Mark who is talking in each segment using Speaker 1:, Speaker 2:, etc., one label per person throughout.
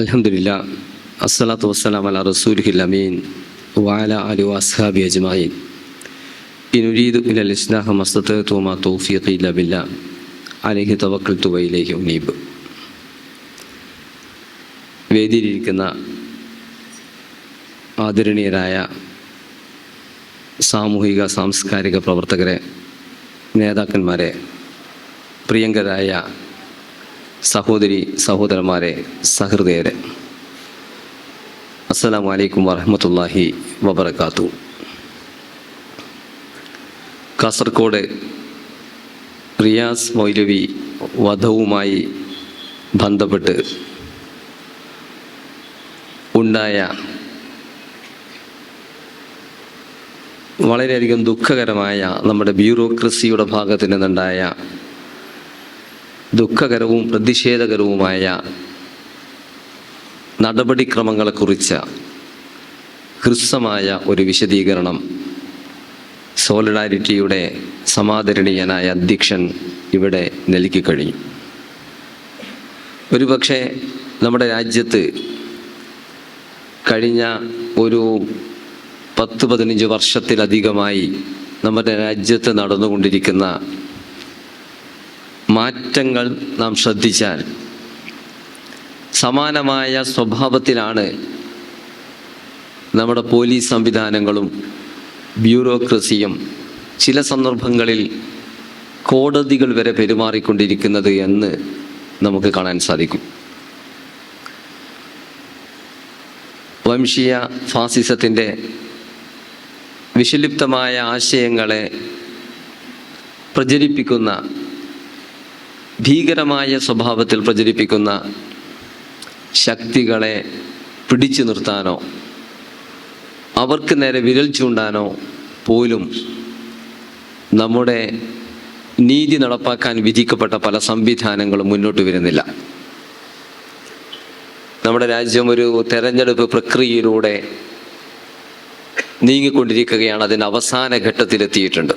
Speaker 1: അലഹമില്ല അസ്സലാത്തു വസ്സലാം അല റസൂൽ അമീൻ വാല അലു അസ്ഹാബി അജ്മായിൻ ഇലൽ ഉനീബ് വേദിയിലിരിക്കുന്ന ആദരണീയരായ സാമൂഹിക സാംസ്കാരിക പ്രവർത്തകരെ നേതാക്കന്മാരെ പ്രിയങ്കരായ സഹോദരി സഹോദരന്മാരെ സഹൃദയരെ. അസ്സലാമു അലൈക്കും വറഹമത്തല്ലാഹി വബർക്കാത്തു കാസർഗോഡ് റിയാസ് മൗലവി വധവുമായി ബന്ധപ്പെട്ട് ഉണ്ടായ വളരെയധികം ദുഃഖകരമായ നമ്മുടെ ബ്യൂറോക്രസിയുടെ ഭാഗത്തു നിന്നുണ്ടായ ദുഃഖകരവും പ്രതിഷേധകരവുമായ നടപടിക്രമങ്ങളെക്കുറിച്ച് ഹ്രസ്വമായ ഒരു വിശദീകരണം സോളിഡാരിറ്റിയുടെ സമാദരണീയനായ അധ്യക്ഷൻ ഇവിടെ നൽകി കഴിഞ്ഞു. ഒരുപക്ഷെ നമ്മുടെ രാജ്യത്ത് കഴിഞ്ഞ ഒരു പത്ത് പതിനഞ്ച് വർഷത്തിലധികമായി നമ്മുടെ രാജ്യത്ത് നടന്നുകൊണ്ടിരിക്കുന്ന മാറ്റങ്ങൾ നാം ശ്രദ്ധിച്ചാൽ സമാനമായ സ്വഭാവത്തിലാണ് നമ്മുടെ പോലീസ് സംവിധാനങ്ങളും ബ്യൂറോക്രസിയും ചില സന്ദർഭങ്ങളിൽ കോടതികൾ വരെ പെരുമാറിക്കൊണ്ടിരിക്കുന്നത് എന്ന് നമുക്ക് കാണാൻ സാധിക്കും. വംശീയ ഫാസിസത്തിന്റെ വിഷലിപ്തമായ ആശയങ്ങളെ പ്രചരിപ്പിക്കുന്ന ഭീകരമായ സ്വഭാവത്തിൽ പ്രചരിപ്പിക്കുന്ന ശക്തികളെ പിടിച്ചു നിർത്താനോ അവർക്ക് നേരെ വിരൽ ചൂണ്ടാനോ പോലും നമ്മുടെ നീതി നടപ്പാക്കാൻ വിധിക്കപ്പെട്ട പല സംവിധാനങ്ങളും മുന്നോട്ട് വരുന്നില്ല. നമ്മുടെ രാജ്യം ഒരു തെരഞ്ഞെടുപ്പ് പ്രക്രിയയിലൂടെ നീങ്ങിക്കൊണ്ടിരിക്കുകയാണ് അതിന് അവസാന ഘട്ടത്തിലെത്തിയിട്ടുണ്ട്.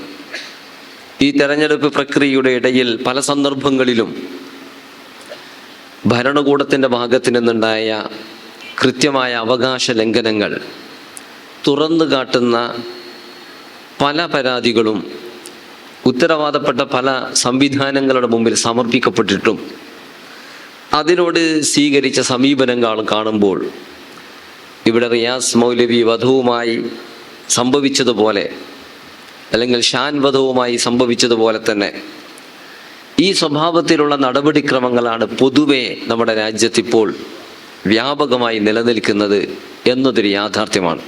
Speaker 1: ഈ തെരഞ്ഞെടുപ്പ് പ്രക്രിയയുടെ ഇടയിൽ പല സന്ദർഭങ്ങളിലും ഭരണകൂടത്തിന്റെ ഭാഗത്തു നിന്നുണ്ടായ കൃത്യമായ അവകാശ ലംഘനങ്ങൾ തുറന്നു കാട്ടുന്ന പല പരാതികളും ഉത്തരവാദപ്പെട്ട പല സംവിധാനങ്ങളുടെ മുമ്പിൽ സമർപ്പിക്കപ്പെട്ടിട്ടും അതിനോട് സ്വീകരിച്ച സമീപനങ്ങൾ കാണുമ്പോൾ ഇവിടെ റിയാസ് മൗലവി വധുവുമായി സംഭവിച്ചതുപോലെ അല്ലെങ്കിൽ ഷാൻവധവുമായി സംഭവിച്ചതുപോലെ തന്നെ ഈ സ്വഭാവത്തിലുള്ള നടപടിക്രമങ്ങളാണ് പൊതുവെ നമ്മുടെ രാജ്യത്തിപ്പോൾ വ്യാപകമായി നിലനിൽക്കുന്നത് എന്നതൊരു യാഥാർത്ഥ്യമാണ്.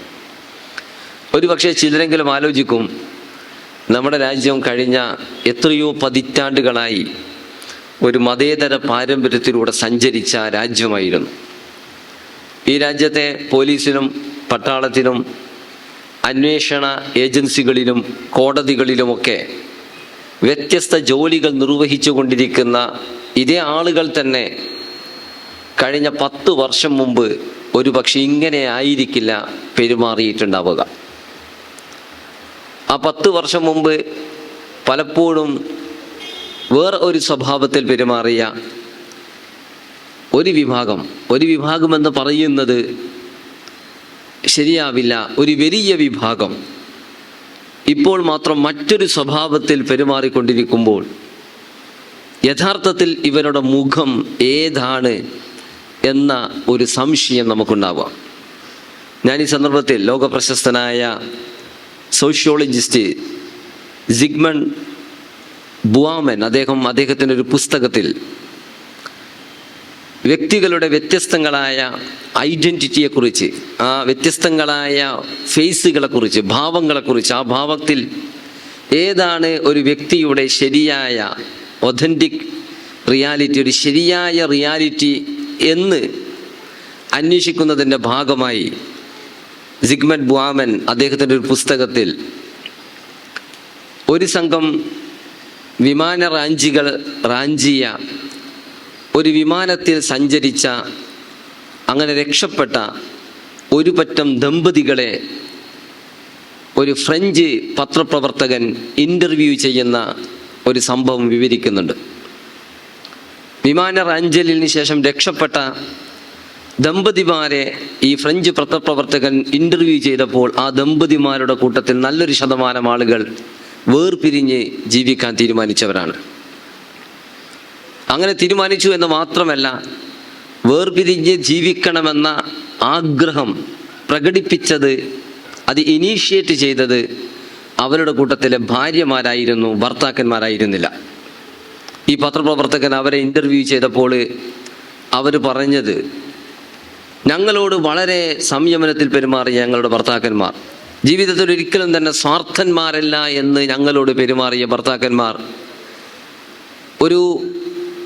Speaker 1: ഒരുപക്ഷെ ചിലരെങ്കിലും ആലോചിക്കും നമ്മുടെ രാജ്യം കഴിഞ്ഞ എത്രയോ പതിറ്റാണ്ടുകളായി ഒരു മതേതര പാരമ്പര്യത്തിലൂടെ സഞ്ചരിച്ച രാജ്യമായിരുന്നു. ഈ രാജ്യത്തെ പോലീസിനും പട്ടാളത്തിനും അന്വേഷണ ഏജൻസികളിലും കോടതികളിലുമൊക്കെ വ്യത്യസ്ത ജോലികൾ നിർവഹിച്ചു കൊണ്ടിരിക്കുന്ന ഇതേ ആളുകൾ തന്നെ കഴിഞ്ഞ പത്ത് വർഷം മുമ്പ് ഒരു പക്ഷെ ഇങ്ങനെ ആയിരിക്കില്ല പെരുമാറിയിട്ടുണ്ടാവുക. ആ പത്ത് വർഷം മുമ്പ് പലപ്പോഴും വേറെ ഒരു സ്വഭാവത്തിൽ പെരുമാറിയ ഒരു വിഭാഗം ഒരു വിഭാഗം എന്ന് പറയുന്നത് ശരിയാവില്ല. ഒരു വലിയ വിഭാഗം. ഇപ്പോൾ മാത്രം മറ്റൊരു സ്വഭാവത്തിൽ പെരുമാറിക്കൊണ്ടിരിക്കുമ്പോൾ യഥാർത്ഥത്തിൽ ഇവരുടെ മുഖം ഏതാണ് എന്ന ഒരു സംശയം നമുക്കുണ്ടാവാം. ഞാൻ ഈ സന്ദർഭത്തിൽ ലോകപ്രശസ്തനായ സോഷ്യോളജിസ്റ്റ് സിഗ്മൺ ബുവാമൻ അദ്ദേഹം അദ്ദേഹത്തിന്റെ ഒരു പുസ്തകത്തിൽ വ്യക്തികളുടെ വ്യത്യസ്തങ്ങളായ ഐഡന്റിറ്റിയെക്കുറിച്ച് ആ വ്യത്യസ്തങ്ങളായ ഫേസുകളെക്കുറിച്ച് ഭാവങ്ങളെക്കുറിച്ച് ആ ഭാവത്തിൽ ഏതാണ് ഒരു വ്യക്തിയുടെ ശരിയായ ഒഥന്റിക് റിയാലിറ്റി ഒരു ശരിയായ റിയാലിറ്റി എന്ന് അന്വേഷിക്കുന്നതിന്റെ ഭാഗമായി സിഗ്മൻ ബുവാമൻ അദ്ദേഹത്തിന്റെ ഒരു പുസ്തകത്തിൽ ഒരു സംഘം വിമാന റാഞ്ചികൾ റാഞ്ചിയ ഒരു വിമാനത്തിൽ സഞ്ചരിച്ച അങ്ങനെ രക്ഷപ്പെട്ട ഒരു പറ്റം ദമ്പതികളെ ഒരു ഫ്രഞ്ച് പത്രപ്രവർത്തകൻ ഇന്റർവ്യൂ ചെയ്യുന്ന ഒരു സംഭവം വിവരിക്കുന്നുണ്ട്. വിമാന റാഞ്ചലിന് ശേഷം രക്ഷപ്പെട്ട ദമ്പതിമാരെ ഈ ഫ്രഞ്ച് പത്രപ്രവർത്തകൻ ഇന്റർവ്യൂ ചെയ്തപ്പോൾ ആ ദമ്പതിമാരുടെ കൂട്ടത്തിൽ നല്ലൊരു ശതമാനം ആളുകൾ വേർപിരിഞ്ഞ് ജീവിക്കാൻ തീരുമാനിച്ചവരാണ്. അങ്ങനെ തീരുമാനിച്ചു എന്ന് മാത്രമല്ല വേർപിരിഞ്ഞ് ജീവിക്കണമെന്ന ആഗ്രഹം പ്രകടിപ്പിച്ചത് അത് ഇനീഷ്യേറ്റ് ചെയ്തത് അവരുടെ കൂട്ടത്തിലെ ഭാര്യമാരായിരുന്നു ഭർത്താക്കന്മാരായിരുന്നില്ല. ഈ പത്രപ്രവർത്തകൻ അവരെ ഇന്റർവ്യൂ ചെയ്തപ്പോൾ അവർ പറഞ്ഞത് ഞങ്ങളോട് വളരെ സംയമനത്തിൽ പെരുമാറിയ ഞങ്ങളുടെ ഭർത്താക്കന്മാർ ജീവിതത്തിൽ ഒരിക്കലും തന്നെ സ്വാർത്ഥന്മാരല്ല എന്ന് ഞങ്ങളോട് പെരുമാറിയ ഭർത്താക്കന്മാർ ഒരു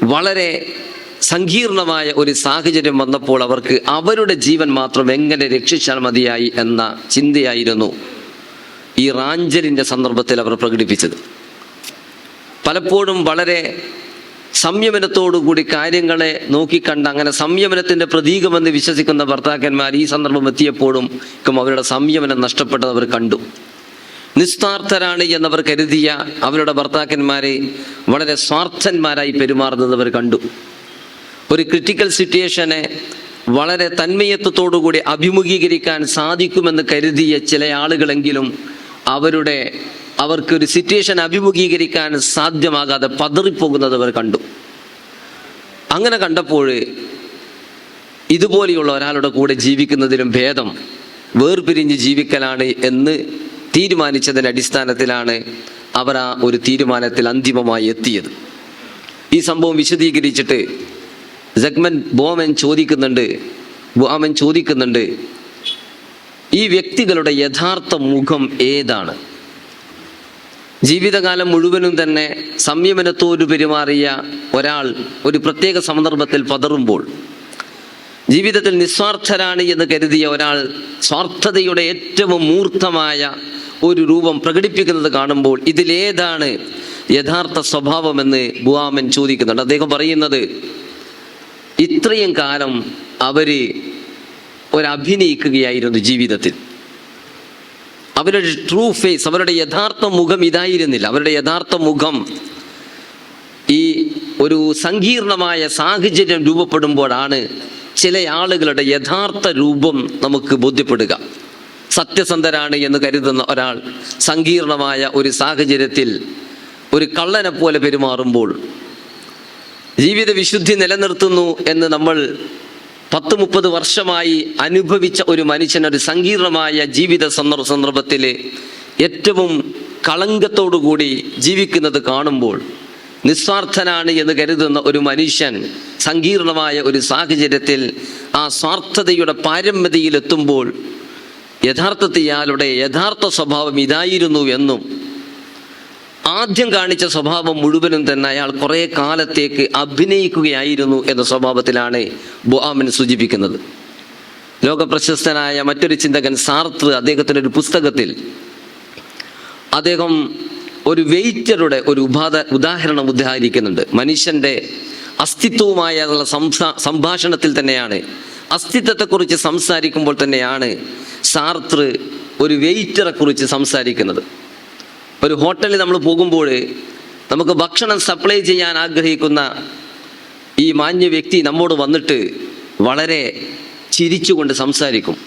Speaker 1: വളരെ സങ്കീർണമായ ഒരു സാഹചര്യം വന്നപ്പോൾ അവർക്ക് അവരുടെ ജീവൻ മാത്രം എങ്ങനെ രക്ഷിച്ചാൽ മതിയായി എന്ന ചിന്തയായിരുന്നു ഈ റാഞ്ചലിന്റെ സന്ദർഭത്തിൽ അവർ പ്രകടിപ്പിച്ചത്. പലപ്പോഴും വളരെ സംയമനത്തോടുകൂടി കാര്യങ്ങളെ നോക്കിക്കണ്ട് അങ്ങനെ സംയമനത്തിന്റെ പ്രതീകമെന്ന് വിശ്വസിക്കുന്ന ഭർത്താക്കന്മാർ ഈ സന്ദർഭം എത്തിയപ്പോഴും അവരുടെ സംയമനം നഷ്ടപ്പെട്ടത് അവർ കണ്ടു. നിസ്വാർത്ഥരാണ് എന്നവർ കരുതിയ അവരുടെ ഭർത്താക്കന്മാരെ വളരെ സ്വാർത്ഥന്മാരായി പെരുമാറുന്നത് അവർ കണ്ടു. ഒരു ക്രിട്ടിക്കൽ സിറ്റുവേഷനെ വളരെ തന്മയത്വത്തോടുകൂടി അഭിമുഖീകരിക്കാൻ സാധിക്കുമെന്ന് കരുതിയ ചില ആളുകളെങ്കിലും അവരുടെ അവർക്ക് ഒരു സിറ്റുവേഷൻ അഭിമുഖീകരിക്കാൻ സാധ്യമാകാതെ പതറിപ്പോകുന്നത് അവർ കണ്ടു. അങ്ങനെ കണ്ടപ്പോൾ ഇതുപോലെയുള്ള ഒരാളുടെ കൂടെ ജീവിക്കുന്നതിലും ഭേദം വേർപിരിഞ്ഞ് ജീവിക്കലാണ് എന്ന് തീരുമാനിച്ചതിന്റെ അടിസ്ഥാനത്തിലാണ് അവർ ആ ഒരു തീരുമാനത്തിൽ അന്തിമമായി എത്തിയത്. ഈ സംഭവം വിശദീകരിച്ചിട്ട് ജഗ്മൻ ബോമൻ ചോദിക്കുന്നുണ്ട് ബോമൻ ചോദിക്കുന്നുണ്ട് ഈ വ്യക്തികളുടെ യഥാർത്ഥ മുഖം ഏതാണ്? ജീവിതകാലം മുഴുവനും തന്നെ സംയമനത്തോട് പെരുമാറിയ ഒരാൾ ഒരു പ്രത്യേക സന്ദർഭത്തിൽ പതറുമ്പോൾ ജീവിതത്തിൽ നിസ്വാർത്ഥരാണ് എന്ന് കരുതിയ ഒരാൾ സ്വാർത്ഥതയുടെ ഏറ്റവും മൂർത്തമായ ഒരു രൂപം പ്രകടിപ്പിക്കുന്നത് കാണുമ്പോൾ ഇതിലേതാണ് യഥാർത്ഥ സ്വഭാവമെന്ന് ബുവാമൻ ചോദിക്കുന്നുണ്ട്. അദ്ദേഹം പറയുന്നത് ഇത്രയും കാലം അവർ ഒരഭിനയിക്കുകയായിരുന്നു ജീവിതത്തിൽ. അവരുടെ ട്രൂ ഫേസ് അവരുടെ യഥാർത്ഥ മുഖം ഇതായിരുന്നില്ല. അവരുടെ യഥാർത്ഥ മുഖം ഈ ഒരു സങ്കീർണമായ സാഹചര്യം രൂപപ്പെടുമ്പോഴാണ് ചില ആളുകളുടെ യഥാർത്ഥ രൂപം നമുക്ക് ബോധ്യപ്പെടുക. സത്യസന്ധരാണ് എന്ന് കരുതുന്ന ഒരാൾ സങ്കീർണമായ ഒരു സാഹചര്യത്തിൽ ഒരു കള്ളനെ പോലെ പെരുമാറുമ്പോൾ ജീവിത വിശുദ്ധി നിലനിർത്തുന്നു എന്ന് നമ്മൾ പത്ത് മുപ്പത് വർഷമായി അനുഭവിച്ച ഒരു മനുഷ്യൻ ഒരു സങ്കീർണമായ ജീവിത സന്ദർഭ സന്ദർഭത്തിൽ ഏറ്റവും കളങ്കത്തോടുകൂടി ജീവിക്കുന്നത് കാണുമ്പോൾ നിസ്വാർത്ഥനാണ് എന്ന് കരുതുന്ന ഒരു മനുഷ്യൻ സങ്കീർണമായ ഒരു സാഹചര്യത്തിൽ ആ സ്വാർത്ഥതയുടെ പാരമ്യതയിലെത്തുമ്പോൾ യഥാർത്ഥത്തിൽ ഇയാളുടെ യഥാർത്ഥ സ്വഭാവം ഇതായിരുന്നു എന്നും ആദ്യം കാണിച്ച സ്വഭാവം മുഴുവനും തന്നെ അയാൾ കുറേ കാലത്തേക്ക് അഭിനയിക്കുകയായിരുന്നു എന്ന സ്വഭാവത്തിലാണ് ബുഹാമൻ സൂചിപ്പിക്കുന്നത്. ലോകപ്രശസ്തനായ മറ്റൊരു ചിന്തകൻ സാർത്ത് അദ്ദേഹത്തിന്റെ ഒരു പുസ്തകത്തിൽ അദ്ദേഹം ഒരു വെയിറ്ററുടെ ഒരു ഉപാധ ഉദാഹരണം ഉദാഹരിക്കുന്നുണ്ട് മനുഷ്യന്റെ അസ്തിത്വവുമായുള്ള സംഭാഷണത്തിൽ തന്നെയാണ് അസ്തിത്വത്തെക്കുറിച്ച് സംസാരിക്കുമ്പോൾ തന്നെയാണ് സാർത്ര് ഒരു വെയിറ്ററെ കുറിച്ച് സംസാരിക്കുന്നത്. ഒരു ഹോട്ടലിൽ നമ്മൾ പോകുമ്പോൾ നമുക്ക് ഭക്ഷണം സപ്ലൈ ചെയ്യാൻ ആഗ്രഹിക്കുന്ന ഈ മാന്യ വ്യക്തി നമ്മോട് വന്നിട്ട് വളരെ ചിരിച്ചുകൊണ്ട് സംസാരിക്കും.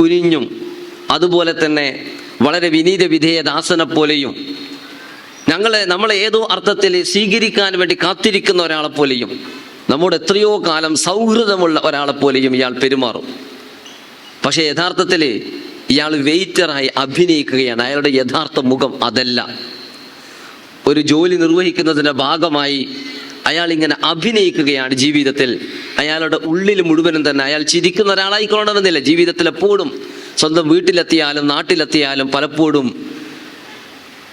Speaker 1: കുനിഞ്ഞും അതുപോലെ തന്നെ വളരെ വിനീത വിധേയദാസനെ പോലെയും ഞങ്ങളെ നമ്മളെ ഏതോ അർത്ഥത്തിൽ സ്വീകരിക്കാൻ വേണ്ടി കാത്തിരിക്കുന്ന ഒരാളെ പോലെയും നമ്മോട് എത്രയോ കാലം സൗഹൃദമുള്ള ഒരാളെപ്പോലെയും ഇയാൾ പെരുമാറും. പക്ഷേ യഥാർത്ഥത്തിൽ ഇയാൾ വെയിറ്ററായി അഭിനയിക്കുകയാണ്. അയാളുടെ യഥാർത്ഥ മുഖം അതല്ല. ഒരു ജോലി നിർവഹിക്കുന്നതിന്റെ ഭാഗമായി അയാൾ ഇങ്ങനെ അഭിനയിക്കുകയാണ് ജീവിതത്തിൽ. അയാളുടെ ഉള്ളിൽ മുഴുവനും തന്നെ അയാൾ ചിരിക്കുന്ന ഒരാളായിക്കൊള്ളണമെന്നില്ല. ജീവിതത്തിൽ എപ്പോഴും സ്വന്തം വീട്ടിലെത്തിയാലും നാട്ടിലെത്തിയാലും പലപ്പോഴും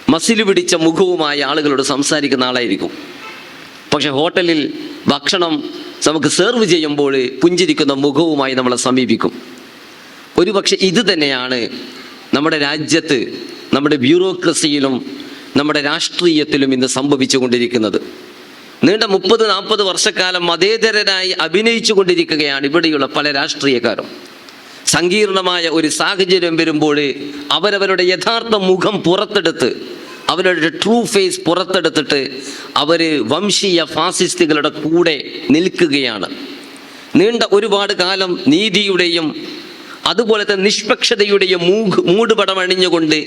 Speaker 1: മസിൽ പിടിച്ച മുഖവുമായി ആളുകളോട് സംസാരിക്കുന്ന ആളായിരിക്കും. പക്ഷെ ഹോട്ടലിൽ ഭക്ഷണം നമുക്ക് സെർവ് ചെയ്യുമ്പോൾ പുഞ്ചിരിക്കുന്ന മുഖവുമായി നമ്മളെ സമീപിക്കും. ഒരുപക്ഷെ ഇത് തന്നെയാണ് നമ്മുടെ രാജ്യത്ത് നമ്മുടെ ബ്യൂറോക്രസിയിലും നമ്മുടെ രാഷ്ട്രീയത്തിലും ഇന്ന് സംഭവിച്ചു കൊണ്ടിരിക്കുന്നത്. നീണ്ട മുപ്പത് നാൽപ്പത് വർഷക്കാലം മതേതരനായി അഭിനയിച്ചു കൊണ്ടിരിക്കുകയാണ് ഇവിടെയുള്ള പല രാഷ്ട്രീയക്കാരും. സങ്കീർണമായ ഒരു സാഹചര്യം വരുമ്പോൾ അവരവരുടെ യഥാർത്ഥ മുഖം പുറത്തെടുത്ത് അവരുടെ ട്രൂ ഫേസ് പുറത്തെടുത്തിട്ട് അവർ വംശീയ ഫാസിസ്റ്റുകളുടെ കൂടെ നിൽക്കുകയാണ്. നീണ്ട ഒരുപാട് കാലം നീതിയുടെയും അതുപോലെ തന്നെ നിഷ്പക്ഷതയുടെയും മൂഗ് മൂടുപടം അണിഞ്ഞുകൊണ്ട്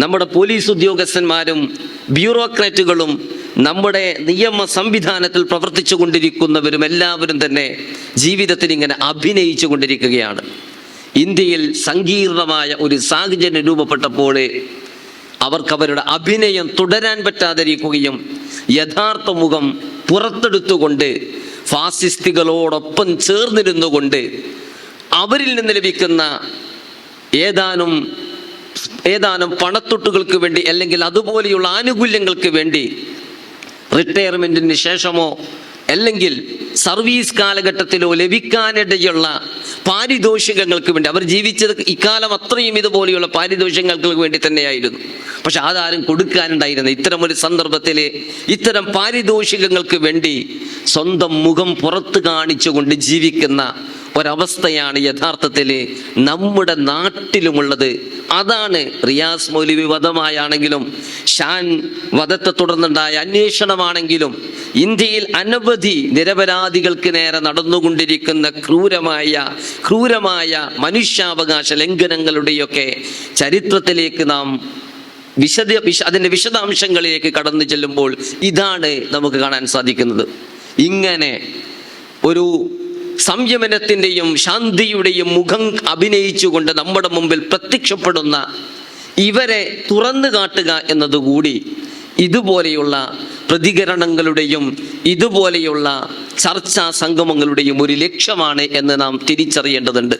Speaker 1: നമ്മുടെ പോലീസ് ഉദ്യോഗസ്ഥന്മാരും ബ്യൂറോക്രാറ്റുകളും നമ്മുടെ നിയമ സംവിധാനത്തിൽ പ്രവർത്തിച്ചു കൊണ്ടിരിക്കുന്നവരും എല്ലാവരും തന്നെ ജീവിതത്തിൽ ഇങ്ങനെ അഭിനയിച്ചു കൊണ്ടിരിക്കുകയാണ്. ഇന്ത്യയിൽ സങ്കീർണമായ ഒരു സാഹചര്യം രൂപപ്പെട്ടപ്പോൾ അവർക്കവരുടെ അഭിനയം തുടരാൻ പറ്റാതിരിക്കുകയും യഥാർത്ഥ മുഖം പുറത്തെടുത്തുകൊണ്ട് ഫാസിസ്റ്റുകളോടൊപ്പം ചേർന്നിരുന്നുകൊണ്ട് അവരിൽ നിന്ന് ലഭിക്കുന്ന ഏതാനും ഏതാനും പണത്തൊട്ടുകൾക്ക് വേണ്ടി അല്ലെങ്കിൽ അതുപോലെയുള്ള ആനുകൂല്യങ്ങൾക്ക് വേണ്ടി റിട്ടയർമെന്റിന് ശേഷമോ അല്ലെങ്കിൽ സർവീസ് കാലഘട്ടത്തിലോ ലഭിക്കാനിടയുള്ള പാരിതോഷികങ്ങൾക്ക് വേണ്ടി അവർ ജീവിച്ചത് ഇക്കാലം അത്രയും ഇതുപോലെയുള്ള പാരിതോഷികങ്ങൾക്ക് വേണ്ടി തന്നെയായിരുന്നു. പക്ഷെ അതാരും കൊടുക്കാനുണ്ടായിരുന്നു ഇത്തരം ഒരു സന്ദർഭത്തിൽ ഇത്തരം പാരിതോഷികങ്ങൾക്ക് വേണ്ടി സ്വന്തം മുഖം പുറത്ത് കാണിച്ചുകൊണ്ട് ജീവിക്കുന്ന ഒരവസ്ഥയാണ് യഥാർത്ഥത്തിൽ നമ്മുടെ നാട്ടിലുമുള്ളത്. അതാണ് റിയാസ് മൗലവി വധമായാണെങ്കിലും ഷാൻ വധത്തെ തുടർന്നുണ്ടായ അന്വേഷണമാണെങ്കിലും ഇന്ത്യയിൽ അനവധി നിരപരാധികൾക്ക് നേരെ നടന്നുകൊണ്ടിരിക്കുന്ന ക്രൂരമായ ക്രൂരമായ മനുഷ്യാവകാശ ലംഘനങ്ങളുടെയൊക്കെ ചരിത്രത്തിലേക്ക് നാം വിശദ വിശ അതിന്റെ വിശദാംശങ്ങളിലേക്ക് കടന്നു ചെല്ലുമ്പോൾ ഇതാണ് നമുക്ക് കാണാൻ സാധിക്കുന്നത്. ഇങ്ങനെ ഒരു സംയമനത്തിന്റെയും ശാന്തിയുടെയും മുഖം അഭിനയിച്ചുകൊണ്ട് നമ്മുടെ മുമ്പിൽ പ്രത്യക്ഷപ്പെടുന്ന ഇവരെ തുറന്നു കാട്ടുക എന്നതുകൂടി ഇതുപോലെയുള്ള പ്രതികരണങ്ങളുടെയും ഇതുപോലെയുള്ള ചർച്ചാ സംഗമങ്ങളുടെയും ഒരു ലക്ഷ്യമാണ് എന്ന് നാം തിരിച്ചറിയേണ്ടതുണ്ട്.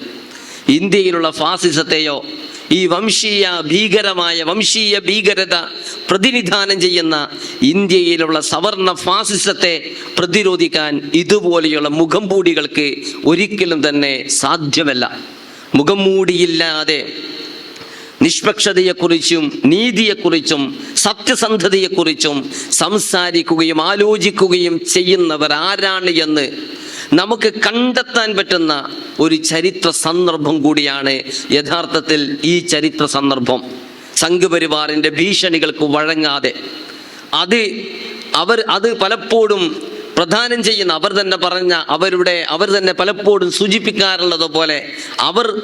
Speaker 1: ഇന്ത്യയിലുള്ള ഫാസിസത്തെയോ ഈ വംശീയ ഭീകരമായ വംശീയ ഭീകരത പ്രതിനിധാനം ചെയ്യുന്ന ഇന്ത്യയിലുള്ള സവർണ ഫാസിസത്തെ പ്രതിരോധിക്കാൻ ഇതുപോലെയുള്ള മുഖംമൂടികൾക്ക് ഒരിക്കലും തന്നെ സാധ്യമല്ല. മുഖംമൂടിയില്ലാതെ നിഷ്പക്ഷതയെക്കുറിച്ചും നീതിയെക്കുറിച്ചും സത്യസന്ധതയെക്കുറിച്ചും സംസാരിക്കുകയും ആലോചിക്കുകയും ചെയ്യുന്നവർ ആരാണ് എന്ന് നമുക്ക് കണ്ടെത്താൻ പറ്റുന്ന ഒരു ചരിത്ര സന്ദർഭം കൂടിയാണ് യഥാർത്ഥത്തിൽ ഈ ചരിത്ര സന്ദർഭം. സംഘപരിവാറിന്റെ ഭീഷണികൾക്ക് വഴങ്ങാതെ. അത് അവർ അത് പലപ്പോഴും പ്രധാനം ചെയ്യുന്ന അവർ തന്നെ പറഞ്ഞ അവരുടെ അവർ തന്നെ പലപ്പോഴും സൂചിപ്പിക്കാറുള്ളത് പോലെ അവർ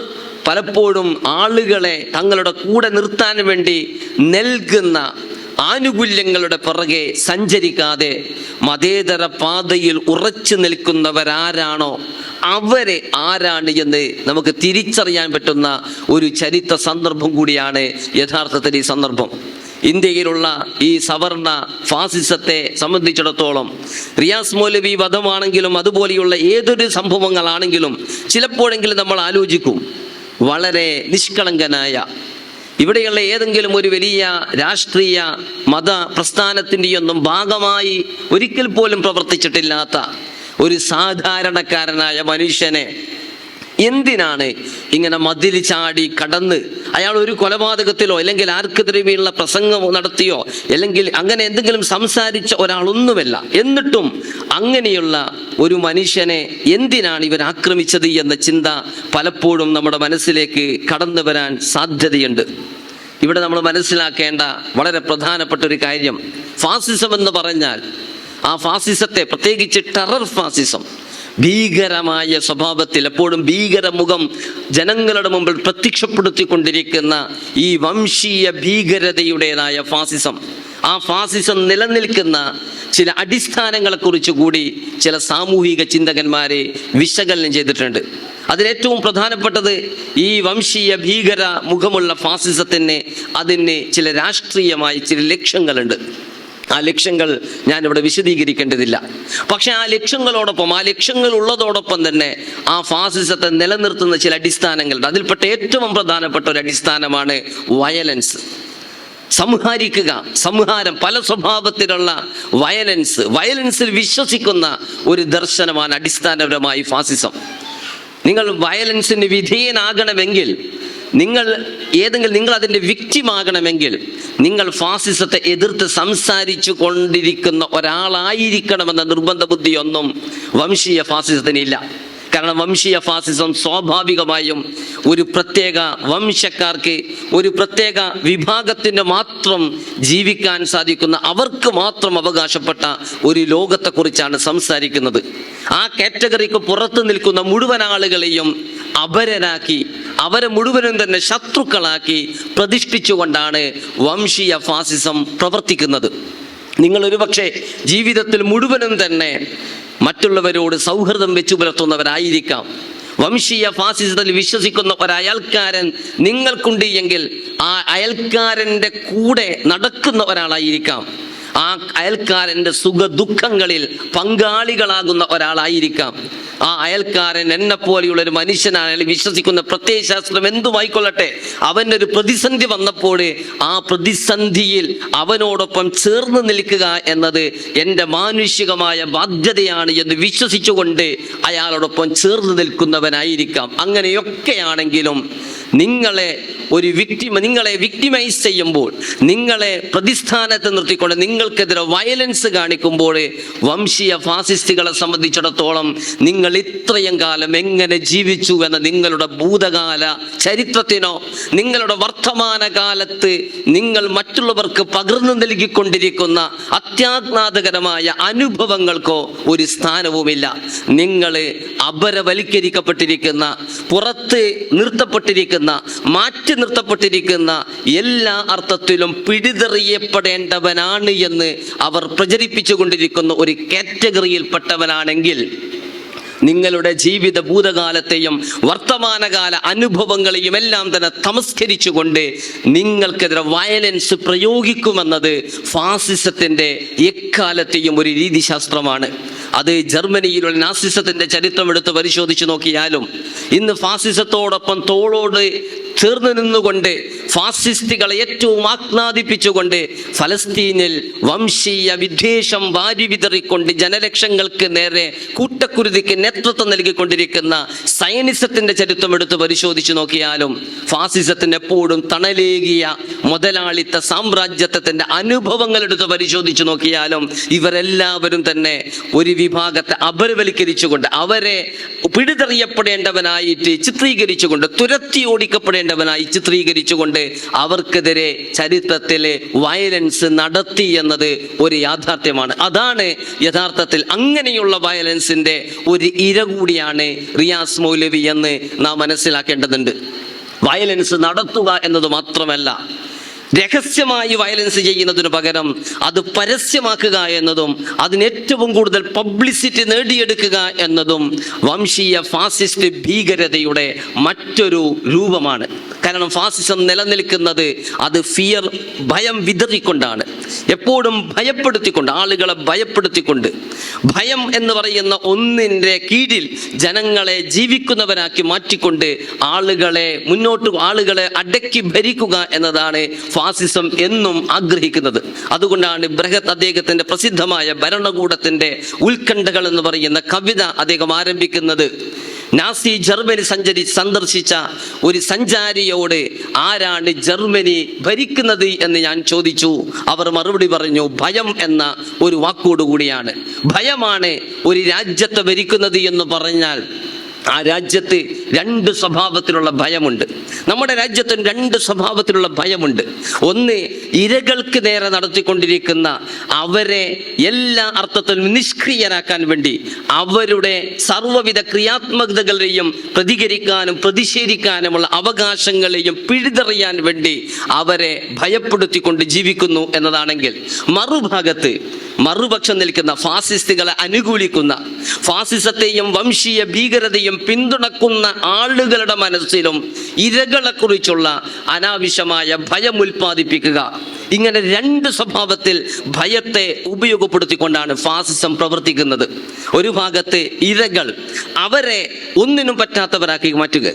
Speaker 1: പലപ്പോഴും ആളുകളെ തങ്ങളുടെ കൂടെ നിർത്താൻ വേണ്ടി നൽകുന്ന ആനുകൂല്യങ്ങളുടെ പിറകെ സഞ്ചരിക്കാതെ മതേതര പാതയിൽ ഉറച്ചു നിൽക്കുന്നവരാരാണോ? അവരെ ആരാണ് എന്ന് നമുക്ക് തിരിച്ചറിയാൻ പറ്റുന്ന ഒരു ചരിത്ര സന്ദർഭം കൂടിയാണ് യഥാർത്ഥത്തിൽ ഈ സന്ദർഭം. ഇന്ത്യയിലുള്ള ഈ സവർണ ഫാസിസത്തെ സംബന്ധിച്ചിടത്തോളം റിയാസ് മൗലവി വധമാണെങ്കിലും അതുപോലെയുള്ള ഏതൊരു സംഭവങ്ങളാണെങ്കിലും ചിലപ്പോഴെങ്കിലും നമ്മൾ ആലോചിക്കും വളരെ നിഷ്കളങ്കനായ ഇവിടെയുള്ള ഏതെങ്കിലും ഒരു വലിയ രാഷ്ട്രീയ മത പ്രസ്ഥാനത്തിന്റെയൊന്നും ഭാഗമായി ഒരിക്കൽ പോലും പ്രവർത്തിച്ചിട്ടില്ലാത്ത ഒരു സാധാരണക്കാരനായ മനുഷ്യനെ എന്തിനാണ് ഇങ്ങനെ മതിൽ ചാടി കടന്ന് അയാൾ ഒരു കൊലപാതകത്തിലോ അല്ലെങ്കിൽ ആർക്കെതിരെയുള്ള പ്രസംഗം നടത്തിയോ അല്ലെങ്കിൽ അങ്ങനെ എന്തെങ്കിലും സംസാരിച്ച ഒരാളൊന്നുമല്ല. എന്നിട്ടും അങ്ങനെയുള്ള ഒരു മനുഷ്യനെ എന്തിനാണ് ഇവർ ആക്രമിച്ചത് എന്ന ചിന്ത പലപ്പോഴും നമ്മുടെ മനസ്സിലേക്ക് കടന്നു വരാൻ സാധ്യതയുണ്ട്. ഇവിടെ നമ്മൾ മനസ്സിലാക്കേണ്ട വളരെ പ്രധാനപ്പെട്ട ഒരു കാര്യം. ഫാസിസം എന്ന് പറഞ്ഞാൽ ആ ഫാസിസത്തെ പ്രത്യേകിച്ച് ടെറർ ഫാസിസം. ഭീകരമായ സ്വഭാവത്തിൽ എപ്പോഴും ഭീകരമുഖം ജനങ്ങളുടെ മുമ്പിൽ പ്രത്യക്ഷപ്പെടുത്തിക്കൊണ്ടിരിക്കുന്ന ഈ വംശീയ ഭീകരതയുടേതായ ഫാസിസം. ആ ഫാസിസം നിലനിൽക്കുന്ന ചില അടിസ്ഥാനങ്ങളെക്കുറിച്ച് കൂടി ചില സാമൂഹിക ചിന്തകന്മാരെ വിശകലനം ചെയ്തിട്ടുണ്ട്. അതിലേറ്റവും പ്രധാനപ്പെട്ടത് ഈ വംശീയ ഭീകര മുഖമുള്ള ഫാസിസത്തിന് അതിന് ചില രാഷ്ട്രീയമായ ചില ലക്ഷ്യങ്ങളുണ്ട്. ആ ലക്ഷ്യങ്ങൾ ഞാനിവിടെ വിശദീകരിക്കേണ്ടതില്ല. പക്ഷെ ആ ലക്ഷ്യങ്ങളോടൊപ്പം ആ ലക്ഷ്യങ്ങൾ ഉള്ളതോടൊപ്പം തന്നെ ആ ഫാസിസത്തെ നിലനിർത്തുന്ന ചില അടിസ്ഥാനങ്ങളുണ്ട്. അതിൽപ്പെട്ട ഏറ്റവും പ്രധാനപ്പെട്ട ഒരു അടിസ്ഥാനമാണ് വയലൻസ്. സംഹാരിക്കുക സംഹാരം പല സ്വഭാവത്തിലുള്ള വയലൻസ്. വയലൻസിൽ വിശ്വസിക്കുന്ന ഒരു ദർശനമാണ് അടിസ്ഥാനപരമായി ഫാസിസം. നിങ്ങൾ വയലൻസിന് വിധേയനാകണമെങ്കിൽ നിങ്ങൾ ഏതെങ്കിലും നിങ്ങൾ അതിന്റെ വിക്റ്റിമാകണമെങ്കിൽ നിങ്ങൾ ഫാസിസത്തെ എതിർത്ത് സംസാരിച്ചു കൊണ്ടിരിക്കുന്ന ഒരാളായിരിക്കണമെന്ന നിർബന്ധ ബുദ്ധിയൊന്നും വംശീയ ഫാസിസത്തിനില്ല. കാരണം വംശീയ ഫാസിസം സ്വാഭാവികമായും ഒരു പ്രത്യേക വംശക്കാർക്ക് ഒരു പ്രത്യേക വിഭാഗത്തിന് മാത്രം ജീവിക്കാൻ സാധിക്കുന്ന അവർക്ക് മാത്രം അവകാശപ്പെട്ട ഒരു ലോകത്തെക്കുറിച്ചാണ് സംസാരിക്കുന്നത്. ആ കാറ്റഗറിക്ക് പുറത്തു നിൽക്കുന്ന മുഴുവൻ ആളുകളെയും അപരനാക്കി അവരെ മുഴുവനും തന്നെ ശത്രുക്കളാക്കി പ്രതിഷ്ഠിച്ചുകൊണ്ടാണ് വംശീയ ഫാസിസം പ്രവർത്തിക്കുന്നത്. നിങ്ങൾ ഒരുപക്ഷെ ജീവിതത്തിൽ മുഴുവനും തന്നെ മറ്റുള്ളവരോട് സൗഹൃദം വെച്ചു പുലർത്തുന്നവരായിരിക്കാം. വംശീയ ഫാസിസത്തിൽ വിശ്വസിക്കുന്ന ഒരയൽക്കാരൻ നിങ്ങൾക്കുണ്ട് എങ്കിൽ ആ അയൽക്കാരന്റെ കൂടെ നടക്കുന്ന ഒരാളായിരിക്കാം. ആ അയൽക്കാരന്റെ സുഖ ദുഃഖങ്ങളിൽ പങ്കാളികളാകുന്ന ഒരാളായിരിക്കാം. ആ അയൽക്കാരൻ എന്നെ പോലെയുള്ള ഒരു അല്ലെങ്കിൽ വിശ്വസിക്കുന്ന പ്രത്യയശാസ്ത്രം എന്തുമായിക്കൊള്ളട്ടെ അവന്റെ ഒരു പ്രതിസന്ധി വന്നപ്പോൾ ആ പ്രതിസന്ധിയിൽ അവനോടൊപ്പം ചേർന്ന് നിൽക്കുക എന്നത് എന്റെ മാനുഷികമായ ബാധ്യതയാണ് എന്ന് വിശ്വസിച്ചുകൊണ്ട് അയാളോടൊപ്പം ചേർന്ന് നിൽക്കുന്നവനായിരിക്കാം. അങ്ങനെയൊക്കെയാണെങ്കിലും നിങ്ങളെ ഒരു വിക്ടിമ നിങ്ങളെ വിക്ടിമൈസ് ചെയ്യുമ്പോൾ നിങ്ങളെ പ്രതിസ്ഥാനത്ത് നിർത്തിക്കൊണ്ട് നിങ്ങൾക്കെതിരെ വയലൻസ് കാണിക്കുമ്പോൾ വംശീയ ഫാസിസ്റ്റുകളെ സംബന്ധിച്ചിടത്തോളം നിങ്ങൾ ഇത്രയും കാലം എങ്ങനെ ജീവിച്ചു എന്ന നിങ്ങളുടെ ഭൂതകാല ചരിത്രത്തിനോ നിങ്ങളുടെ വർത്തമാന കാലത്ത് നിങ്ങൾ മറ്റുള്ളവർക്ക് പകർന്നു നൽകിക്കൊണ്ടിരിക്കുന്ന അത്യാജ്ഞാതകരമായ അനുഭവങ്ങൾക്കോ ഒരു സ്ഥാനവുമില്ല. നിങ്ങൾ അപരവൽക്കരിക്കപ്പെട്ടിരിക്കുന്ന പുറത്ത് നിർത്തപ്പെട്ടിരിക്കുന്ന മാറ്റി നിർത്തപ്പെട്ടിരിക്കുന്ന എല്ലാ അർത്ഥത്തിലും പിടിതെറിയപ്പെടേണ്ടവനാണ് എന്ന് അവർ പ്രചരിപ്പിച്ചു കൊണ്ടിരിക്കുന്ന ഒരു കാറ്റഗറിയിൽപ്പെട്ടവനാണെങ്കിൽ നിങ്ങളുടെ ജീവിത ഭൂതകാലത്തെയും വർത്തമാനകാല അനുഭവങ്ങളെയും എല്ലാം തന്നെ തമസ്കരിച്ചുകൊണ്ട് നിങ്ങൾക്കെതിരെ വയലൻസ് പ്രയോഗിക്കുമെന്നത് ഫാസിസത്തിന്റെ എക്കാലത്തെയും ഒരു രീതിശാസ്ത്രമാണ്. അത് ജർമ്മനിയിലുള്ള നാസിസത്തിന്റെ ചരിത്രം എടുത്ത് പരിശോധിച്ച് നോക്കിയാലും ഇന്ന് ഫാസിസത്തോടൊപ്പം തോളോട് ചേർന്ന് നിന്നുകൊണ്ട് ഫാസിസ്റ്റുകളെ ഏറ്റവും ആജ്ഞാദിപ്പിച്ചുകൊണ്ട് ഫലസ്തീനിൽ വംശീയ വിദ്വേഷം വാരി വിതറിക്കൊണ്ട് ജനലക്ഷങ്ങൾക്ക് നേരെ കൂട്ടക്കുരുതിക്ക് നേതൃത്വം നൽകിക്കൊണ്ടിരിക്കുന്ന സയനിസത്തിന്റെ ചരിത്രം എടുത്ത് പരിശോധിച്ചു നോക്കിയാലും ഫാസിസത്തിന് എപ്പോഴും തണലേകിയ മുതലാളിത്ത സാമ്രാജ്യത്വത്തിന്റെ അനുഭവങ്ങൾ എടുത്ത് പരിശോധിച്ചു നോക്കിയാലും ഇവരെല്ലാവരും തന്നെ ഒരു വിഭാഗത്തെ അപരവൽക്കരിച്ചുകൊണ്ട് അവരെ പിടിതെറിയപ്പെടേണ്ടവനായിട്ട് ചിത്രീകരിച്ചുകൊണ്ട് തുരത്തി ഓടിക്കപ്പെടേണ്ടവനായി ചിത്രീകരിച്ചുകൊണ്ട് അവർക്കെതിരെ ചരിത്രത്തിലെ വയലൻസ് നടത്തി എന്നത് ഒരു യാഥാർത്ഥ്യമാണ്. അതാണ് യഥാർത്ഥത്തിൽ അങ്ങനെയുള്ള വയലൻസിന്റെ ഒരു ഇര കൂടിയാണ് റിയാസ് മൗലവി എന്ന് നാം മനസ്സിലാക്കേണ്ടതുണ്ട്. വയലൻസ് നടത്തുക എന്നത് മാത്രമല്ല രഹസ്യമായി വയലൻസ് ചെയ്യുന്നതിന് പകരം അത് പരസ്യമാക്കുക എന്നതും അതിന് ഏറ്റവും കൂടുതൽ പബ്ലിസിറ്റി നേടിയെടുക്കുക എന്നതും വംശീയ ഫാസിസ്റ്റ് ഭീകരതയുടെ മറ്റൊരു രൂപമാണ്. കാരണം ഫാസിസം നിലനിൽക്കുന്നത് അത് ഫിയർ ഭയം വിതറിക്കൊണ്ടാണ്. എപ്പോഴും ഭയപ്പെടുത്തിക്കൊണ്ട് ആളുകളെ ഭയപ്പെടുത്തിക്കൊണ്ട്. ഭയം എന്ന് പറയുന്ന ഒന്നിന്റെ കീഴിൽ ജനങ്ങളെ ജീവിക്കുന്നവരാക്കി മാറ്റിക്കൊണ്ട് ആളുകളെ മുന്നോട്ട് ആളുകളെ അടക്കി ഭരിക്കുക എന്നതാണ് ഫാസിസം എന്നും ആഗ്രഹിക്കുന്നത്. അതുകൊണ്ടാണ് ബൃഹത് അദ്ദേഹത്തിന്റെ പ്രസിദ്ധമായ ഭരണകൂടത്തിന്റെ ഉത്കണ്ഠകൾ എന്ന് പറയുന്ന കവിത അദ്ദേഹം ആരംഭിക്കുന്നത്. നാസി ജർമ്മനി സഞ്ചരി സന്ദർശിച്ച ഒരു സഞ്ചാരിയോട് ആരാണ് ജർമ്മനി ഭരിക്കുന്നത് എന്ന് ഞാൻ ചോദിച്ചു. അവർ മറുപടി പറഞ്ഞു ഭയം എന്ന ഒരു വാക്കോടുകൂടിയാണ്. ഭയമാണ് ഒരു രാജ്യത്തെ ഭരിക്കുന്നത് എന്ന് പറഞ്ഞാൽ ആ രാജ്യത്ത് രണ്ട് സ്വഭാവത്തിലുള്ള ഭയമുണ്ട്. നമ്മുടെ രാജ്യത്തിന് രണ്ട് സ്വഭാവത്തിലുള്ള ഭയമുണ്ട്. ഒന്ന് ഇരകൾക്ക് നേരെ നടത്തിക്കൊണ്ടിരിക്കുന്ന അവരെ എല്ലാ അർത്ഥത്തിലും നിഷ്ക്രിയരാക്കാൻ വേണ്ടി അവരുടെ സർവവിധ ക്രിയാത്മകതകളെയും പ്രതികരിക്കാനും പ്രതിഷേധിക്കാനുമുള്ള അവകാശങ്ങളെയും പിഴുതെറിയാൻ വേണ്ടി അവരെ ഭയപ്പെടുത്തിക്കൊണ്ട് ജീവിക്കുന്നു എന്നതാണെങ്കിൽ മറുഭാഗത്ത് മറുപക്ഷം നിൽക്കുന്ന ഫാസിസ്റ്റുകളെ അനുകൂലിക്കുന്ന ഫാസിസത്തെയും വംശീയ ഭീകരതയും പിന്തുണക്കുന്ന ആളുകളുടെ മനസ്സിലും ഇരകളെക്കുറിച്ചുള്ള അനാവശ്യമായ ഭയം ഉൽപ്പാദിപ്പിക്കുക. ഇങ്ങനെ രണ്ട് സ്വഭാവത്തിൽ ഭയത്തെ ഉപയോഗപ്പെടുത്തിക്കൊണ്ടാണ് ഫാസിസം പ്രവർത്തിക്കുന്നത്. ഒരു ഭാഗത്ത് ഇരകൾ അവരെ ഒന്നിനും പറ്റാത്തവരാക്കി മാറ്റുക.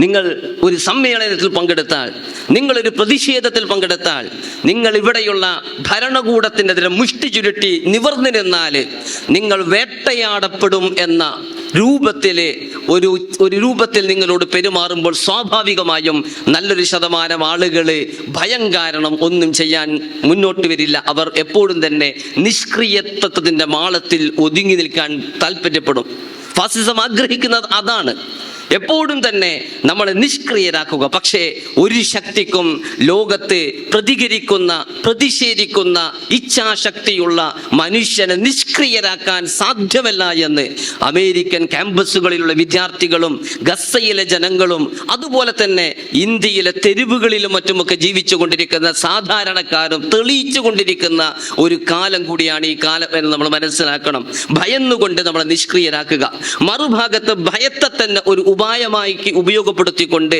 Speaker 1: നിങ്ങൾ ഒരു സമ്മേളനത്തിൽ പങ്കെടുത്താൽ നിങ്ങളൊരു പ്രതിഷേധത്തിൽ പങ്കെടുത്താൽ നിങ്ങൾ ഇവിടെയുള്ള ഭരണകൂടത്തിനെതിരെ മുഷ്ടി ചുരുട്ടി നിവർന്നു നിന്നാൽ നിങ്ങൾ വേട്ടയാടപ്പെടും എന്ന രൂപത്തിലെ ഒരു ഒരു രൂപത്തിൽ നിങ്ങളോട് പെരുമാറുമ്പോൾ സ്വാഭാവികമായും നല്ലൊരു ശതമാനം ആളുകൾ ഭയം കാരണം ഒന്നും ചെയ്യാൻ മുന്നോട്ട് വരില്ല. അവർ എപ്പോഴും തന്നെ നിഷ്ക്രിയത്വത്തിന്റെ മാളത്തിൽ ഒതുങ്ങി നിൽക്കാൻ താല്പര്യപ്പെടും. ഫാസിസം ആഗ്രഹിക്കുന്നത് അതാണ്. എപ്പോഴും തന്നെ നമ്മളെ നിഷ്ക്രിയരാക്കുക. പക്ഷേ ഒരു ശക്തിക്കും ലോകത്ത് പ്രതികരിക്കുന്ന പ്രതിഷേധിക്കുന്ന ഇച്ഛാശക്തിയുള്ള മനുഷ്യനെ നിഷ്ക്രിയരാക്കാൻ സാധ്യമല്ല എന്ന് അമേരിക്കൻ ക്യാമ്പസുകളിലുള്ള വിദ്യാർത്ഥികളും ഗസയിലെ ജനങ്ങളും അതുപോലെ തന്നെ ഇന്ത്യയിലെ തെരുവുകളിലും മറ്റുമൊക്കെ ജീവിച്ചു കൊണ്ടിരിക്കുന്ന സാധാരണക്കാരും തെളിയിച്ചു കൊണ്ടിരിക്കുന്ന ഒരു കാലം കൂടിയാണ് ഈ കാലം എന്ന് നമ്മൾ മനസ്സിലാക്കണം. ഭയന്നുകൊണ്ട് നമ്മളെ നിഷ്ക്രിയരാക്കുക. മറുഭാഗത്ത് ഭയത്തെ തന്നെ ഒരു ഉപായമായി ഉപയോഗപ്പെടുത്തിക്കൊണ്ട്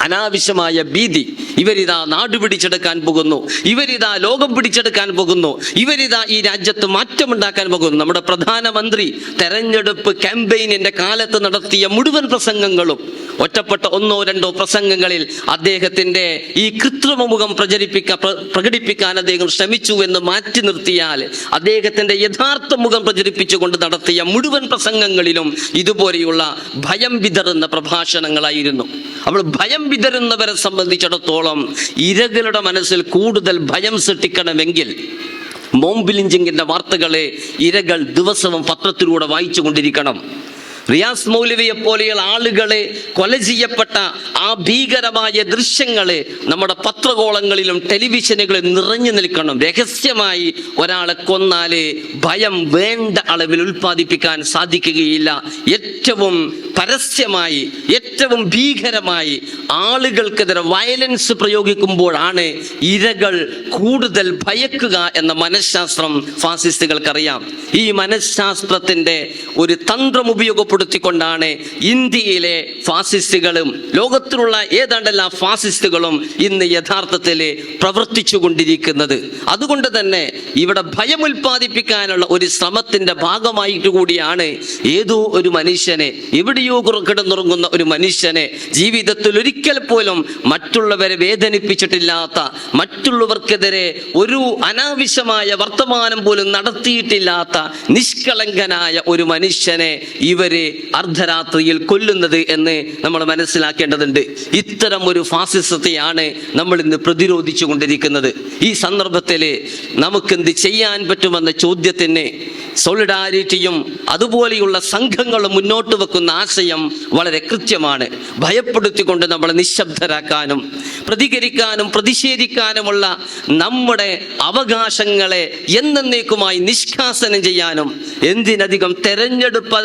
Speaker 1: അനാവശ്യമായ ഭീതി ഇവരിതാ നാട് പിടിച്ചെടുക്കാൻ പോകുന്നു. ഇവരിതാ ലോകം പിടിച്ചെടുക്കാൻ പോകുന്നു. ഇവരിതാ ഈ രാജ്യത്ത് മാറ്റമുണ്ടാക്കാൻ പോകുന്നു. നമ്മുടെ പ്രധാനമന്ത്രി തെരഞ്ഞെടുപ്പ് ക്യാമ്പയിനിന്റെ കാലത്ത് നടത്തിയ മുഴുവൻ പ്രസംഗങ്ങളും ഒറ്റപ്പെട്ട ഒന്നോ രണ്ടോ പ്രസംഗങ്ങളിൽ അദ്ദേഹത്തിന്റെ ഈ കൃത്രിമ മുഖം പ്രചരിപ്പിക്കാൻ പ്ര- പ്രകടിപ്പിക്കാൻ അദ്ദേഹം ശ്രമിച്ചു എന്ന് മാറ്റി നിർത്തിയാൽ അദ്ദേഹത്തിന്റെ യഥാർത്ഥ മുഖം പ്രചരിപ്പിച്ചുകൊണ്ട് നടത്തിയ മുഴുവൻ പ്രസംഗങ്ങളിലും ഇതുപോലെയുള്ള ഭയം വിതറുന്ന പ്രഭാഷണങ്ങളായിരുന്നു. അപ്പോൾ ഭയം വിതരുന്നവരെ സംബന്ധിച്ചിടത്തോളം ഇരകളുടെ മനസ്സിൽ കൂടുതൽ ഭയം സൃഷ്ടിക്കണമെങ്കിൽ മോംബിലിഞ്ചിങ്ങിന്റെ വാർത്തകളെ ഇരകൾ ദിവസവും പത്രത്തിലൂടെ വായിച്ചു കൊണ്ടിരിക്കണം റിയാസ് മൗലവിയെ പോലെയുള്ള ആളുകളെ കൊല ചെയ്യപ്പെട്ട ആ ഭീകരമായ ദൃശ്യങ്ങളെ നമ്മുടെ പത്രകോളങ്ങളിലും ടെലിവിഷനുകളിലും നിറഞ്ഞു നിൽക്കണം. രഹസ്യമായി ഒരാളെ കൊന്നാലേ ഭയം വേണ്ട അളവിൽ ഉൽപ്പാദിപ്പിക്കാൻ സാധിക്കുകയില്ല. ഏറ്റവും പരസ്യമായി ഏറ്റവും ഭീകരമായി ആളുകൾക്കെതിരെ വയലൻസ് പ്രയോഗിക്കുമ്പോഴാണ് ഇരകൾ കൂടുതൽ ഭയക്കുക എന്ന മനഃശാസ്ത്രം ഫാസിസ്റ്റുകൾക്കറിയാം. ഈ മനഃശാസ്ത്രത്തിന്റെ ഒരു തന്ത്രം ഉപയോഗപ്പെടുത്തിക്കൊണ്ടാണ് ഇന്ത്യയിലെ ഫാസിസ്റ്റുകളും ലോകത്തിലുള്ള ഏതാണ്ടെല്ലാ ഫാസിസ്റ്റുകളും ഇന്ന് യഥാർത്ഥത്തിൽ പ്രവർത്തിച്ചു കൊണ്ടിരിക്കുന്നത് അതുകൊണ്ട് തന്നെ ഇവിടെ ഭയം ഉൽപ്പാദിപ്പിക്കാനുള്ള ഒരു ശ്രമത്തിന്റെ ഭാഗമായിട്ട് കൂടിയാണ് ഏതോ ഒരു മനുഷ്യനെ എവിടെയോ കിടന്നുറങ്ങുന്ന ഒരു മനുഷ്യനെ ജീവിതത്തിൽ ഒരിക്കൽ പോലും മറ്റുള്ളവരെ വേദനിപ്പിച്ചിട്ടില്ലാത്ത മറ്റുള്ളവർക്കെതിരെ ഒരു അനാവശ്യമായ വർത്തമാനം പോലും നടത്തിയിട്ടില്ലാത്ത നിഷ്കളങ്കനായ ഒരു മനുഷ്യനെ ഇവർ അർദ്ധരാത്രിയിൽ കൊല്ലുന്നത് എന്ന് നമ്മൾ മനസ്സിലാക്കേണ്ടതുണ്ട്. ഇത്തരം ഒരു ഫാസിസത്തെയാണ് നമ്മൾ ഇന്ന് പ്രതിരോധിച്ചു കൊണ്ടിരിക്കുന്നത്. ഈ സന്ദർഭത്തിൽ നമുക്കെന്ത് ചെയ്യാൻ പറ്റുമെന്ന ചോദ്യത്തിന് സോളിഡാരിറ്റിയും അതുപോലെയുള്ള സംഘങ്ങളും മുന്നോട്ട് വെക്കുന്ന ആശയം വളരെ കൃത്യമാണ്. ഭയപ്പെടുത്തിക്കൊണ്ട് നമ്മളെ നിശബ്ദരാക്കാനും പ്രതികരിക്കാനും പ്രതിഷേധിക്കാനുമുള്ള നമ്മുടെ അവകാശങ്ങളെ എന്നേക്കുമായി നിഷ്കാസനം ചെയ്യാനും എന്തിനധികം തെരഞ്ഞെടുപ്പ്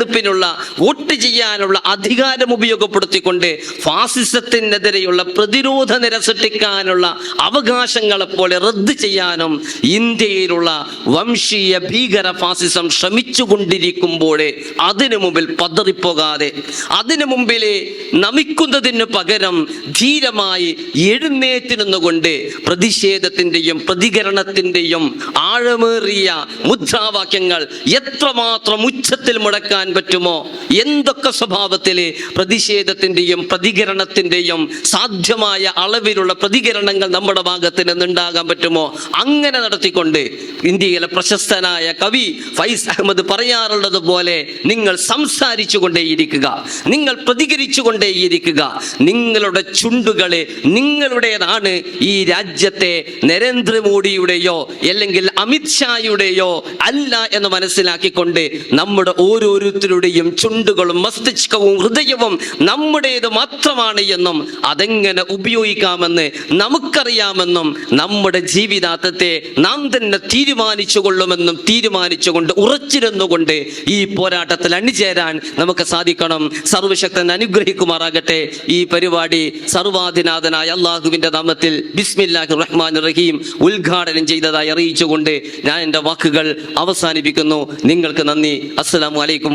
Speaker 1: വോട്ടെടുപ്പിനുള്ള വോട്ട് ചെയ്യാനുള്ള അധികാരം ഉപയോഗപ്പെടുത്തിക്കൊണ്ട് ഫാസിസത്തിനെതിരെയുള്ള പ്രതിരോധ നിര സൃഷ്ടിക്കാനുള്ള അവകാശങ്ങളെപ്പോലെ റദ്ദ് ചെയ്യാനും ഇന്ത്യയിലുള്ള വംശീയ ഭീകര ഫാസിസം ശ്രമിച്ചുകൊണ്ടിരിക്കുമ്പോഴേ അതിനു മുമ്പിൽ പതറിപ്പോകാതെ അതിനു മുമ്പിലെ നമിക്കുന്നതിന് പകരം ധീരമായി എഴുന്നേറ്റ് നിന്നുകൊണ്ട് പ്രതിഷേധത്തിന്റെയും പ്രതികരണത്തിന്റെയും ആഴമേറിയ മുദ്രാവാക്യങ്ങൾ എത്രമാത്രം ഉച്ചത്തിൽ മുടക്കാൻ പറ്റുമോ? എന്തൊക്കെ സ്വഭാവത്തിൽ പ്രതിഷേധത്തിന്റെയും പ്രതികരണത്തിന്റെയും സാധ്യമായ അളവിലുള്ള പ്രതികരണങ്ങൾ നമ്മുടെ ഭാഗത്ത് നിന്നുണ്ടാകാൻ പറ്റുമോ? അങ്ങനെ നടത്തിക്കൊണ്ട് ഇന്ത്യയിലെ പ്രശസ്തനായ കവി ഫൈസ് അഹമ്മദ് പറയാറുള്ളത് പോലെ നിങ്ങൾ സംസാരിച്ചു കൊണ്ടേയിരിക്കുക നിങ്ങൾ പ്രതികരിച്ചു കൊണ്ടേയിരിക്കുക നിങ്ങളുടെ ചുണ്ടുകളെ നിങ്ങളുടേതാണ് ഈ രാജ്യത്തെ നരേന്ദ്രമോദിയുടെയോ അല്ലെങ്കിൽ അമിത്ഷായുടെയോ അല്ല എന്ന് മനസ്സിലാക്കിക്കൊണ്ട് നമ്മുടെ ഓരോരുത്തരുടെയും ചുണ്ടുകളും മസ്തിഷ്കവും ഹൃദയവും നമ്മുടേത് മാത്രമാണ് എന്നും അതെങ്ങനെ ഉപയോഗിക്കാമെന്ന് നമുക്കറിയാമെന്നും നമ്മുടെ ജീവിതാർത്ഥത്തെ നാം തന്നെ തീരുമാനിച്ചു കൊള്ളുമെന്നും തീരുമാനിച്ചുകൊണ്ട് ഉറച്ചിരുന്നുകൊണ്ട് ഈ പോരാട്ടത്തിൽ അണിചേരാൻ നമുക്ക് സാധിക്കണം. സർവശക്തൻ അനുഗ്രഹിക്കുമാറാകട്ടെ. ഈ പരിപാടി സർവാധിനാഥനായ അള്ളാഹുവിന്റെ നാമത്തിൽ ബിസ്മില്ലാഹി റഹ്മാൻ റഹീം ഉദ്ഘാടനം ചെയ്തതായി അറിയിച്ചുകൊണ്ട് ഞാൻ എന്റെ വാക്കുകൾ അവസാനിപ്പിക്കുന്നു. നിങ്ങൾക്ക് നന്ദി. അസ്സലാമു അലൈക്കും